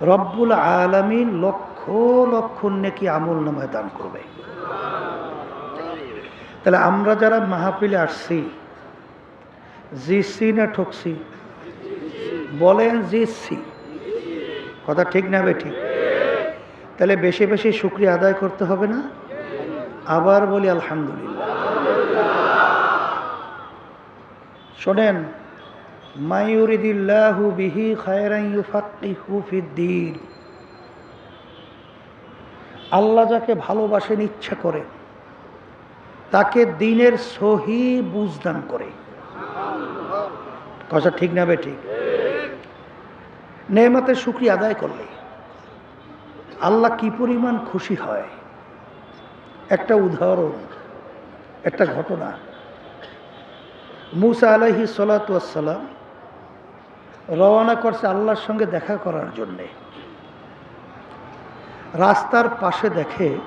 রব্বুল আলমিন লক্ষ লক্ষ নেকি আমল নামায় দান করবে। তাহলে আমরা যারা মাহফিলে আসছি জিসি না ঠকছি? বলেন জিসি কথা ঠিক না বে ঠিক? তাহলে বেশি বেশি শুক্রিয়া আদায় করতে হবে না? আবার বলি আলহামদুলিল্লাহ। শোনেন বিহি আল্লাহ যাকে ভালোবাসেন, ইচ্ছা করে, তাকে দিনের সহি বুঝদান করে। কথা ঠিক না বে ঠিক নেমাতের শুক্রিয়া আদায় করলে আল্লাহ কি পরিমাণ খুশি হয়? একটা উদাহরণ, একটা ঘটনা। মুসা আলহি সালাতাম রওনা করছে আল্লাহর সঙ্গে দেখা করার জন্যে। রাস্তার পাশে দেখে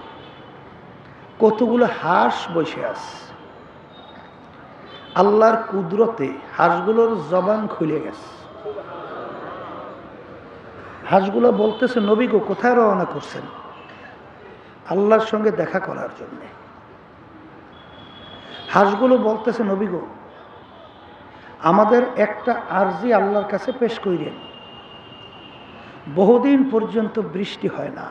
কতগুলো হাঁস বসে আছে। আল্লাহর কুদরতে হাঁসগুলোর জবান খুলে গেছে। হাঁসগুলো বলতেছে, নবী গো, কোথায় রওনা করছেন? আল্লাহর সঙ্গে দেখা করার জন্যে। হাঁসগুলো বলতেছে, নবী গো আমাদের একটা আর্জি আল্লাহর কাছে পেশ করিলেন। বহুদিন পর্যন্ত বৃষ্টি হয় না।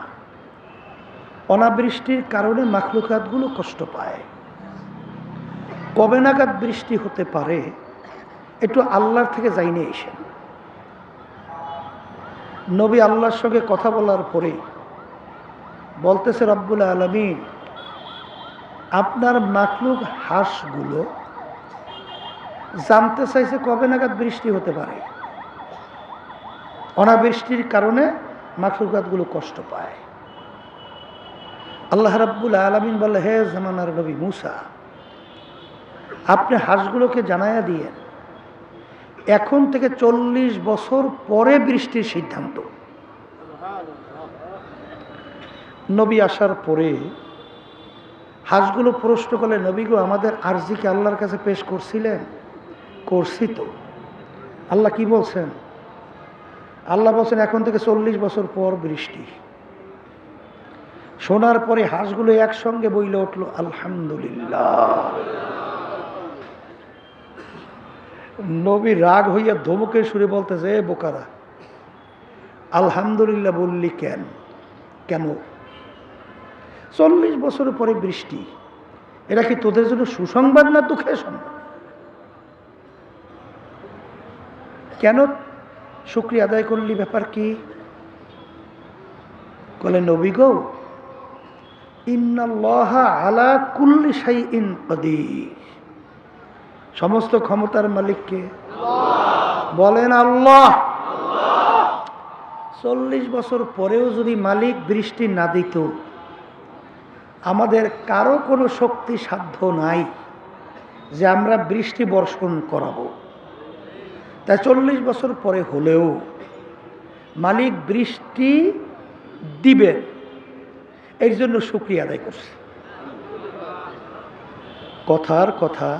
অনাবৃষ্টির কারণে মাখলুকাতগুলো কষ্ট পায়। কবে নাগাদ বৃষ্টি হতে পারে, একটু আল্লাহর থেকে যাইনি এসেন নবী আল্লাহর সঙ্গে কথা বলার পরে বলতেছে, রব্বুল আলমিন, আপনার মাখলুক হাঁসগুলো জানতে চাইছে কবে নাগাদ বৃষ্টি হতে পারে। অনাবৃষ্টির কারণে মাখলুকাতগুলো কষ্ট পায়। আল্লাহ রাব্বুল আলমিন বলে, হে জামানার নবী মুসা, আপনি হাঁসগুলোকে জানাইয়া দিয়েন। এখন থেকে চল্লিশ বছর পরে বৃষ্টির সিদ্ধান্ত। নবী আসার পরে হাঁসগুলো প্রশ্ন করলে নবীগো আমাদের আরজিকে আল্লাহর কাছে পেশ করছিলেন? করছি তো। আল্লাহ কি বলছেন? আল্লাহ বলছেন, এখন থেকে চল্লিশ বছর পর বৃষ্টি। শোনার পরে হাঁসগুলো একসঙ্গে বইলে উঠল, আলহামদুলিল্লাহ। নবী রাগ হইয়া ধমকে সুরে বলতেছে বোকারা, আলহামদুলিল্লাহ বললি কেন? কেন? চল্লিশ বছর পরে বৃষ্টি। এটা কি তোদের জন্য সুসংবাদ না দুঃখের সংবাদ? কেন শুক্রিয়া আদায় করলি? ব্যাপার কি? বলে, নবী গো, ইন্নাল্লাহ আলা কুল্লি সাই ইন সমস্ত ক্ষমতার মালিককে বলেন আল্লাহ। চল্লিশ বছর পরেও যদি মালিক বৃষ্টি না দিত, আমাদের কারও কোনো শক্তি, সাধ্য নাই যে আমরা বৃষ্টি বর্ষণ করাবো। তা চল্লিশ বছর পরে হলেও মালিক বৃষ্টি দিবেন এর জন্য সুক্রিয়া আদায় করছে। কথার কথা,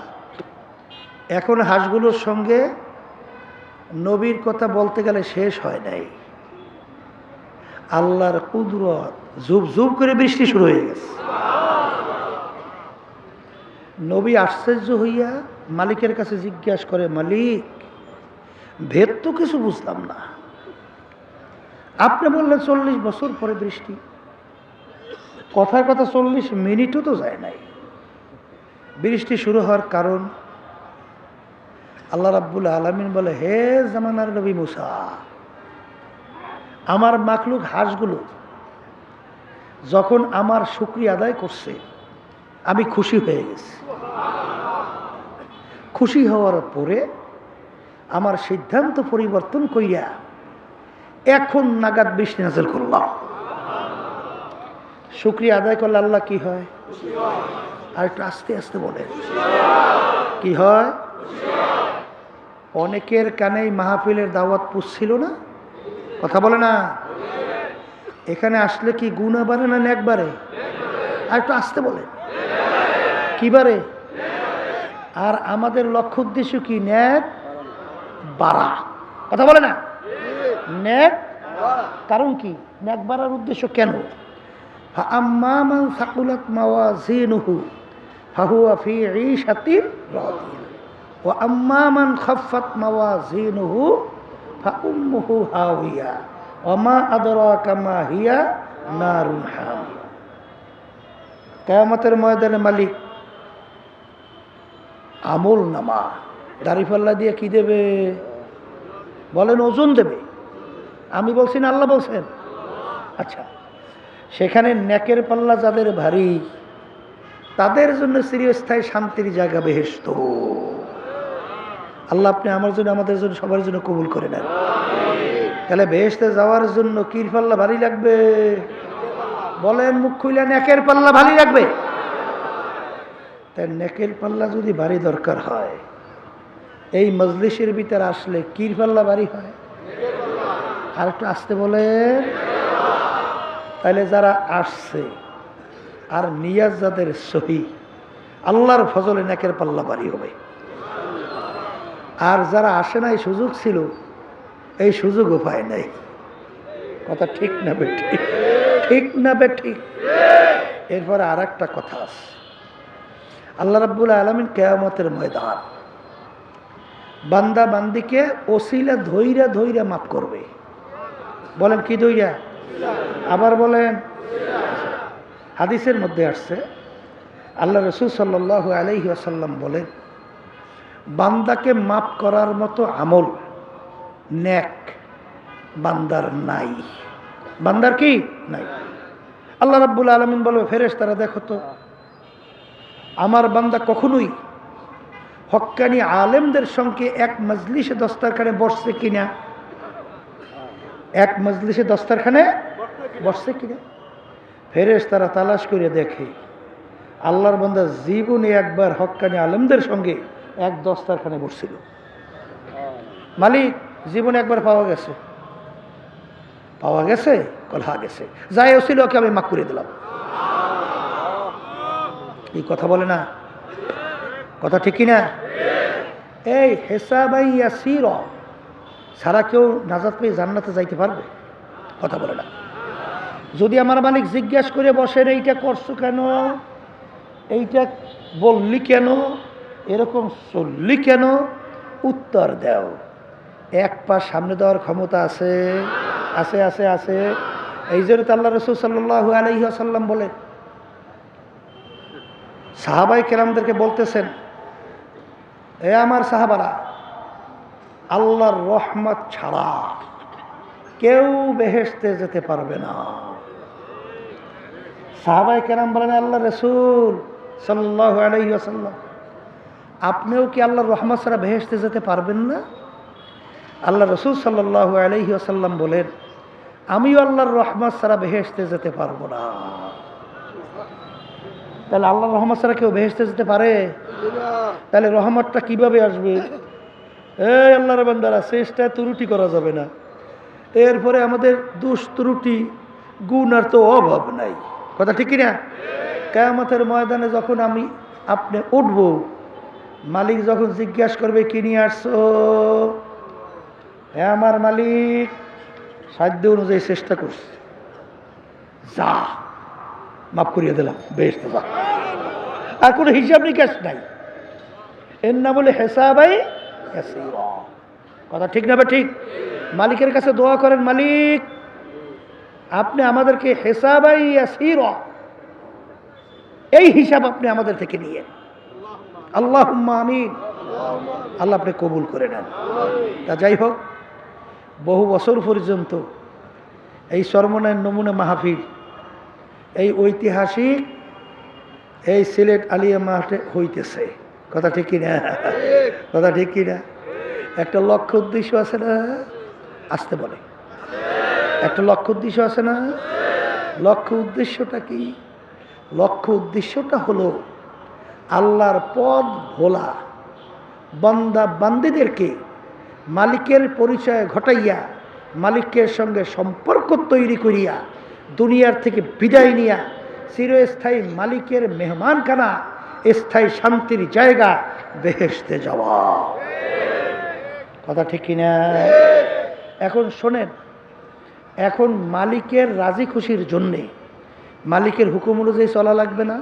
এখন হাঁসগুলোর সঙ্গে নবীর কথা বলতে গেলে শেষ হয় নাই। আল্লাহর কুদরত ঝুপ ঝুপ করে বৃষ্টি শুরু হয়ে গেছে। নবী আশ্চর্য হইয়া মালিকের কাছে জিজ্ঞাসা করে, মালিক ভেদ তো কিছু বুঝলাম না। আপনি বললেন চল্লিশ বছর পরে বৃষ্টি। কথার কথা চল্লিশ মিনিটও তো যায় নাই। বৃষ্টি শুরু হওয়ার কারণ আল্লাহ রাব্বুল আলমিন বলে, হে জামানার নবী মুসা, আমার মাকলুক হাঁসগুলো যখন আমার শুক্রিয়া আদায় করছে, আমি খুশি হয়ে গেছি। খুশি হওয়ার পরে আমার সিদ্ধান্ত পরিবর্তন কইয়া এখন নাগাদ বৃষ্টি নাজল করলাম। শুক্রিয়া আদায় করলে আল্লাহ কি হয়? আর একটু আস্তে আস্তে বলে কি হয়? অনেকের কানেই মাহফিলের দাওয়াত পুষছিল না। কথা বলে না? এখানে আসলে কি গুণা বাড়ে না একবারে আর একটু আসতে বলে কি বারে আর আমাদের লক্ষ্য উদ্দেশ্য কি ন্যাক? বাড়া কথা বলে না? ন্যাক কারণ কি? ন্যাক বাড়ার উদ্দেশ্য কেন? আম্মামান সাকুলাত মাওয়াজিনুহু, ফাহুয়া ফি ঈশাতির রাদিয়া। ওয়া আম্মামান খাফফাত মাওয়াজিনুহু ফাউম্মুহু হাওিয়া। ওয়া মা আদরাকা মা হিয়া নারুন হামিয়া কিয়ামতের ময়দানে মালিক আমল নামা। দাড়িপাল্লা দিয়ে কি দেবে? বলেন, ওজন দেবে। আমি বলছি না, আল্লাহ বলছেন। আচ্ছা সেখানে নেকের পাল্লা যাদের ভারী, তাদের জন্য চিরস্থায়ী শান্তির জায়গা বেহেস্ত আল্লাহ আপনি আমার জন্য, আমাদের জন্য, সবার জন্য কবুল করে নেন। তাহলে বেহেস্তে যাওয়ার জন্য কির পাল্লা ভারী লাগবে? বলেন, মুখ খুইলে নেকের পাল্লা ভারী লাগবে? তাই নেকের পাল্লা যদি ভারী দরকার হয় এই মজলিসের ভিতরে আসলে কির পাল্লা ভারী হয়? আর একটু আসতে বলে তাহলে যারা আসছে, আর নিয়াজ যাদের সহি, আল্লাহর ফজলে নেকের পাল্লা বাড়ি হবে। আর যারা আসে নাই, সুযোগ ছিল, এই সুযোগও পায় নাই। কথা ঠিক না বে ঠিক? ঠিক না বে ঠিক? এরপরে আর একটা কথা আছে। আল্লাহ রাব্বুল আলমিন কেয়ামতের ময়দান বান্দা বান্দিকে ওসিলা ধৈরা ধৈরা মাফ করবে। বলেন কি ধৈরা? আবার বলেন, হাদিসের মধ্যে আসছে, আল্লাহ রসুল সাল্লাহ আলহি আসাল্লাম বলেন, বান্দাকে মাফ করার মতো আমল ন্যাক বান্দার নাই। বান্দার কি? নাই। আল্লাহ রাব্বুল আলমিন বলবে ফেরেস তারা দেখো তো, আমার বান্দা কখনোই হক্কানি আলেমদের সঙ্গে এক মজলিসে দস্তারখানে বসছে কিনা? এক মজলিসে দস্তারখানে বসছে কিনা? ফেরেস তারা তালাশ করে দেখে, আল্লাহর বান্দা জীবনে একবার হক্কানি আলেমদের সঙ্গে এক দস্তারখানে বসছিল। মালিক, জীবনে একবার পাওয়া গেছে। পাওয়া গেছে? কলহা গেছে। যাই ছিল ওকে আমি মাক করে দিলাম। এই কথা বলে না। কথা ঠিক না এই হেসাবাইয়া সির সারা কেউ নাজাত পেয়ে জান্নাতে যাইতে পারবে? কথা বলে না। যদি আমার মালিক জিজ্ঞাস করে বসেন, এইটা করছ কেন? এইটা বললি কেন? এরকম চললি কেন? উত্তর দেও। এক পা সামনে দেওয়ার ক্ষমতা আছে আছে আছে আছে। এই জন্য তো আল্লাহ রসুল সাল্লাহ আলহি আসাল্লাম বলেন সাহাবাই কেরামদেরকে বলতেছেন এ আমার সাহাবারা, আল্লাহর রহমত ছাড়া কেউ বেহেসতে যেতে পারবে না। সাহাবাই কেরাম বলেন, আল্লাহ রসুল সাল্লাহ আলাইসাল্লাম আপনিও কি আল্লাহর রহমত ছাড়া বেহেসতে যেতে পারবেন না? আল্লাহ রসুল সাল্লাহ আলহি আসাল্লাম বলেন, আমিও আল্লাহর রহমত ছাড়া বেহেসতে যেতে পারব না। তাহলে আল্লাহর রহমত ছাড়া কেউ বেহেসতে যেতে পারে? তাহলে রহমতটা কীভাবে আসবে? এই আল্লাহর বান্দারা শেষটা ত্রুটি করা যাবে না। এরপরে আমাদের দুষ ত্রুটি গুণ আর তো অভাব নাই। কথা ঠিক না কেয়ামতের ময়দানে যখন আমি, আপনি উঠব, মালিক যখন জিজ্ঞাসা করবে, কি নিয়ে আসছো? হ্যাঁ আমার মালিক, সাধ্য অনুযায়ী চেষ্টা করছে। যা, মাফ করিয়ে দিলাম বেশ তো আর কোনো হিসাব নিকাশ নাই। এর নাম বলে হেসাবাই কথা ঠিক না বা ঠিক? মালিকের কাছে দোয়া করেন, মালিক, আপনি আমাদেরকে হেসাবাই আসির এই হিসাব আপনি আমাদের থেকে নিয়ে আল্লাহ আমিন। আল্লাহ আপনি কবুল করে নেন। তা যাই হোক, বহু বছর পর্যন্ত এই সর্বনয়ন নমুনা মাহফিল, এই ঐতিহাসিক এই সিলেট আলিয়া মাঠে হইতেছে। কথা ঠিক কিনা? কথা ঠিক কিনা? একটা লক্ষ্য উদ্দেশ্য আছে না? আসতে বলে। একটা লক্ষ্য উদ্দেশ্য আছে না? লক্ষ্য উদ্দেশ্যটা কি? লক্ষ্য উদ্দেশ্যটা হলো আল্লাহর পদ ভোলা। বান্দা বান্দিদেরকে মালিকের পরিচয় ঘটাইয়া, মালিকের সঙ্গে সম্পর্ক তৈরি করিয়া, দুনিয়ার থেকে বিদায় নিয়া চিরস্থায়ী মালিকের মেহমানখানা, স্থায়ী শান্তির জায়গা বেহেসতে যাওয়া। কথা ঠিক কিনা? এখন শোনেন, এখন মালিকের রাজি খুশির জন্যে মালিকের হুকুম অনুযায়ী চলা লাগবে না?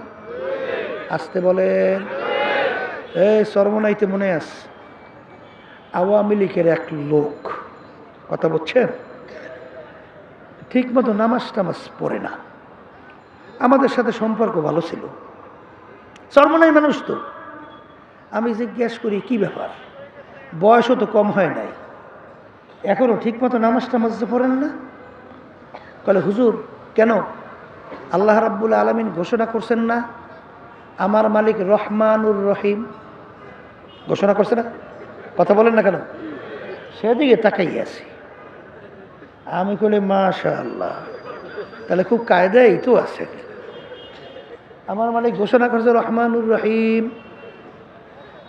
আসতে বলেন। এই সর্বনাইতে মনে আস আওয়ামী লীগের এক লোক। কথা বলছেন? ঠিক মতো নামাজ টামাজ পড়ে না। আমাদের সাথে সম্পর্ক ভালো ছিল। সর্বনাই মানুষ তো। আমি জিজ্ঞেস করি, কি ব্যাপার? বয়সও তো কম হয় নাই। এখনও ঠিক মতো নামাজ টামাজ পড়েন না? কলে, হুজুর, কেন? আল্লাহ রাব্বুল আলমিন ঘোষণা করছেন না, আমার মালিক রহমানুর রহিম ঘোষণা করছে না? কথা বলেন না কেন? সেদিকে তাকাই আছি। আমি কলি মাশা আল্লাহ তাহলে খুব কায়দাই তো আছে আমার মালিক ঘোষণা করছে, রহমানুর রহিম।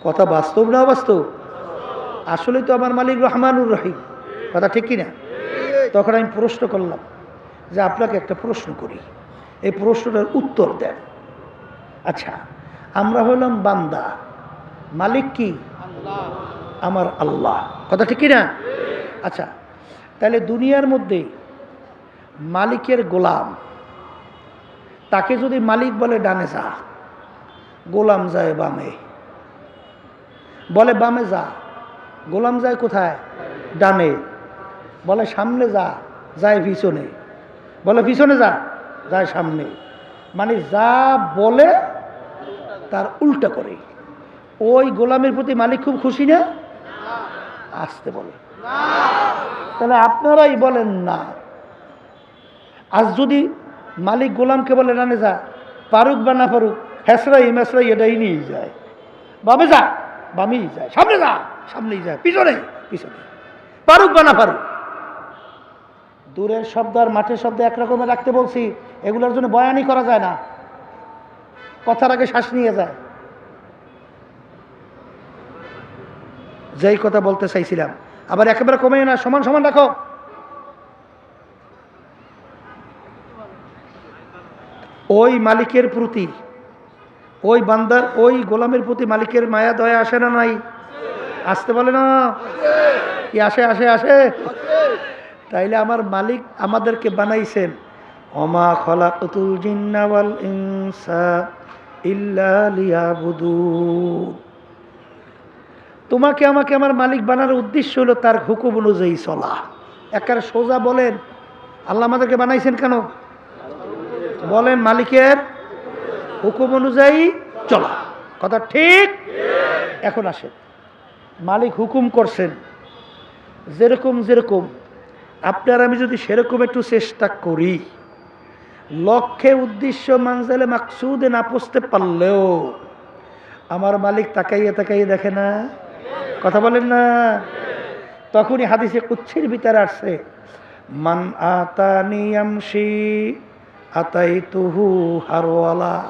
কথা বাস্তব না বাস্তব আসলে তো আমার মালিক রহমানুর রহিম। কথা ঠিক কি না তখন আমি প্রশ্ন করলাম যে আপনাকে একটা প্রশ্ন করি। এই প্রশ্নটার উত্তর দেন। আচ্ছা আমরা হলাম বান্দা। মালিক কি? আমার আল্লাহ। কথা ঠিক কি না আচ্ছা তাহলে দুনিয়ার মধ্যে মালিকের গোলাম তাকে যদি মালিক বলে ডানে যা, গোলাম যায় বামে। বলে বামে যা, গোলাম যায় কোথায়? ডানে। বলে সামনে যা, যায় পিছনে। বলে পিছনে যা, যায় সামনে। মানে যা বলে তার উল্টা করে। ওই গোলামের প্রতি মালিক খুব খুশি না? আসতে বলে। তাহলে আপনারাই বলেন না। আজ যদি মালিক গোলামকে বলে রানে যা, পারুক বা না পারুক, হেসরাই, মেসরাই, এটাই নিয়ে যায়। বামে যা, বামেই যায়, সামনে যা, সামনেই যায়, পিছনে পিছনে। পারুক বা না পারুক। দূরের শব্দ আর মাঠের শব্দ একরকমে রাখতে বলছি, এগুলোর জন্য বয়ানই করা যায় না। কথার আগে শ্বাস নিয়ে যায়। যেই কথা বলতে চাইছিলাম, আবার একেবারে কমে না, সমান সমান রাখো। ওই মালিকের প্রতি, ওই বান্দার, ওই গোলামের প্রতি মালিকের মায়া, দয়া আসে না নাই? আসতে বলে না? কি আসে আসে আসে? তাইলে আমার মালিক আমাদেরকে বানাইছেন অমা খলাকুতুল জিন্নাওয়াল ইনসা ইল্লা তোমাকে, আমাকে আমার মালিক বানার উদ্দেশ্য হলো তার হুকুম অনুযায়ী চলা। একার সোজা বলেন, আল্লাহ আমাদেরকে বানাইছেন কেন? বলেন মালিকের হুকুম অনুযায়ী চলা। কথা ঠিক? এখন আসেন। মালিক হুকুম করছেন, যেরকম যেরকম। আপনার আমি যদি সেরকম একটু চেষ্টা করি, লক্ষ্যে উদ্দেশ্য মানজালে মাকসুদে না পৌঁছতে পারলেও আমার মালিক তাকাইয়ে তাকাইয়ে দেখে না। কথা বলেন না। তখনই হাদিসে কুচ্ছির ভিতরে আসছে মান আতানিয়ামসি আতাই তুহু হারওয়ালা।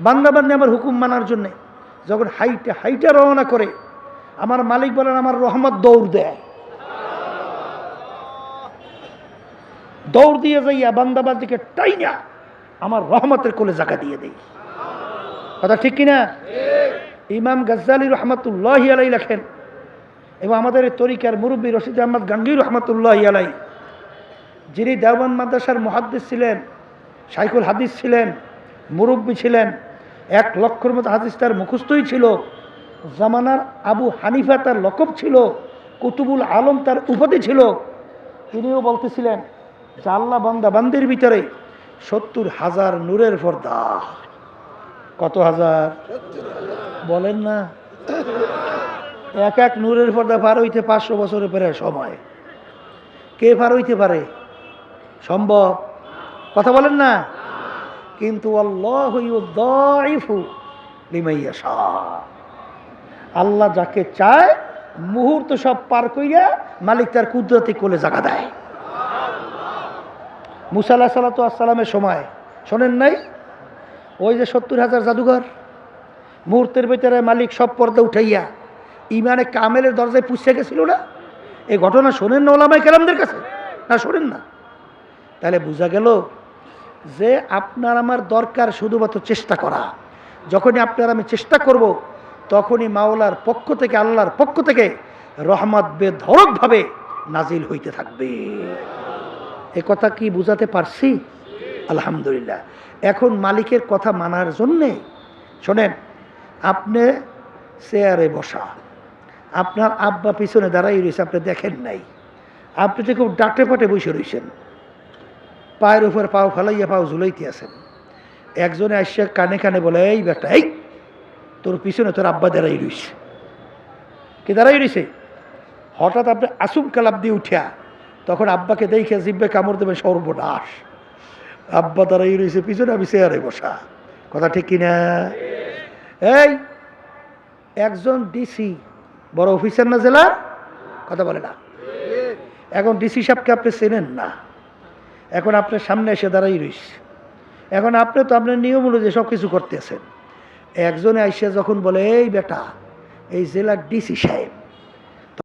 বান্দা বান্দি আমার হুকুম মানার জন্যে যখন হাইটে হাইটে রওনা করে আমার মালিক বলেন আমার রহমত দৌড় দেয় দৌড় দিয়ে যাইয়া বান্দাবাদিকে টাইনা আমার রহমতের কোলে জায়গা দিয়ে দেই। কথা ঠিক কিনা? ইমাম গজ্জালি রহমতুল্লাহ আলাই লেখেন এবং আমাদের এই তরিকার মুরব্বী রশিদ আহমদ গাঙ্গির রহমতুল্লাহ আলাই যিনি দেওবান মাদ্রাসার মহাদ্দিস ছিলেন সাইকুল হাদিস ছিলেন, মুরব্বী ছিলেন, এক লক্ষর মতো হাদিস তার মুখস্থই ছিল, জামানার আবু হানিফা তার লকব ছিল, কুতুবুল আলম তার উপাধি ছিল। তিনিও বলতেছিলেন যে আল্লাহ ভিতরে সত্তর হাজার নূরের পর্দা। কত হাজার? বলেন না। এক এক নূরের পর্দা পার হইতে পাঁচশো বছরের পরে সময়। কে পার হইতে পারে? সম্ভব? কথা বলেন না? কিন্তু আল্লাহ যাকে চায়, মুহূর্ত সব পার কইরা মালিক তার কুদরতি কোলে জাগা দেয়। মুসাল্লাহ সাল্লাতু আসসালামের সময়, শোনেন নাই? ওই যে সত্তর হাজার জাদুঘর, মুহূর্তের ভিতরে মালিক সব পর্দা উঠাইয়া ইমানে কামেলের দরজায় পুষে গেছিল না? এই ঘটনা শোনেন না ওলামাই কেলামদের কাছে? না, শোনেন না। তাহলে বোঝা গেল যে আপনার আমার দরকার শুধুমাত্র চেষ্টা করা। যখনই আপনার আমি চেষ্টা করব, তখনই মাওলার পক্ষ থেকে, আল্লাহর পক্ষ থেকে রহমত বেধরকভাবে নাজিল হইতে থাকবে। এ কথা কি বুঝাতে পারছি? আলহামদুলিল্লাহ। এখন মালিকের কথা মানার জন্যে, শোনেন, আপনি চেয়ারে বসা। আপনার আব্বা পিছনে দাঁড়াই রয়েছে, আপনি দেখেন নাই। আপনি তো খুব ডাটে পাটে বসে রয়েছেন। পায়ের উপর পাও ফেলাইয়া পাও ঝুলাইতে আছেন। একজনে আসছে কানে কানে বলে, এই বেটা, এই, তোর পিছনে তোর আব্বা দাঁড়াই রয়েছে কে দাঁড়াই রয়েছে হঠাৎ আপনি আসুম কালাপ দিয়ে উঠিয়া তখন আব্বাকে দেখে জিব্বে কামড় দেবে সর্বনাশ। আব্বা দাঁড়াই রয়েছে পিছনে আমি চেয়ারে বসা। কথা ঠিক কিনা? এই, একজন ডিসি বড় অফিসার না জেলার? কথা বলে না। এখন ডিসি সাহেবকে আপনি চেনেন না। এখন আপনার সামনে এসে দাঁড়াই রইস। এখন আপনি তো আপনার নিয়ম অনুযায়ী সব কিছু করতেছেন। একজনে আইসে যখন বলে, এই বেটা, এই জেলার ডিসি সাহেব